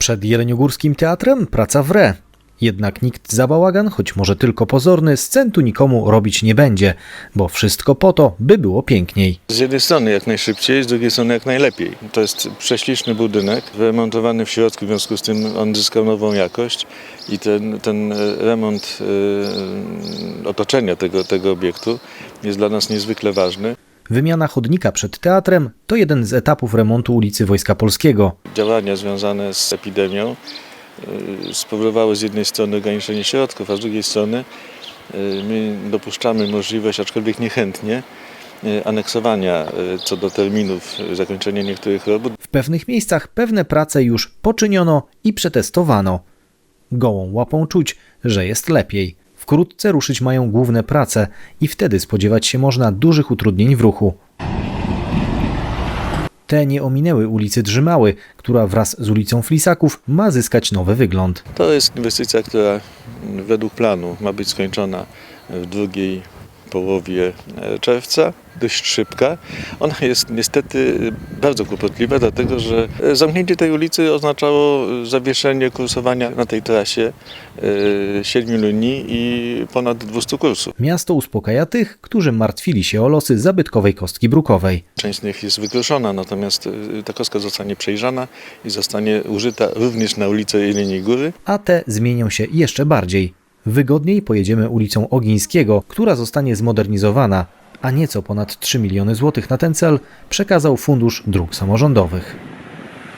Przed Jeleniogórskim Teatrem praca w re. Jednak nikt za bałagan, choć może tylko pozorny, scentu nikomu robić nie będzie, bo wszystko po to, by było piękniej. Z jednej strony jak najszybciej, z drugiej strony jak najlepiej. To jest prześliczny budynek, wyremontowany w środku, w związku z tym on zyskał nową jakość i ten, ten e, remont e, otoczenia tego, tego obiektu jest dla nas niezwykle ważny. Wymiana chodnika przed teatrem to jeden z etapów remontu ulicy Wojska Polskiego. Działania związane z epidemią e, spowodowały z jednej strony ograniczenie środków, a z drugiej strony e, my dopuszczamy możliwość, aczkolwiek niechętnie, e, aneksowania co do terminów zakończenia niektórych robót. W pewnych miejscach pewne prace już poczyniono i przetestowano. Gołą łapą czuć, że jest lepiej. Wkrótce ruszyć mają główne prace i wtedy spodziewać się można dużych utrudnień w ruchu. Te nie ominęły ulicy Drzymały, która wraz z ulicą Flisaków ma zyskać nowy wygląd. To jest inwestycja, która według planu ma być skończona w drugiej połowie czerwca, dość szybka. Ona jest niestety bardzo kłopotliwa, dlatego że e, zamknięcie tej ulicy oznaczało zawieszenie kursowania na tej trasie e, siedmiu linii i ponad 200 kursów. Miasto uspokaja tych, którzy martwili się o losy zabytkowej kostki brukowej. Część z nich jest wykruszona, natomiast ta kostka zostanie przejrzana i zostanie użyta również na ulicę Jeleniej Góry. a te zmienią się jeszcze bardziej. Wygodniej pojedziemy ulicą Ogińskiego, która zostanie zmodernizowana, a nieco ponad 3 miliony złotych na ten cel przekazał Fundusz Dróg Samorządowych.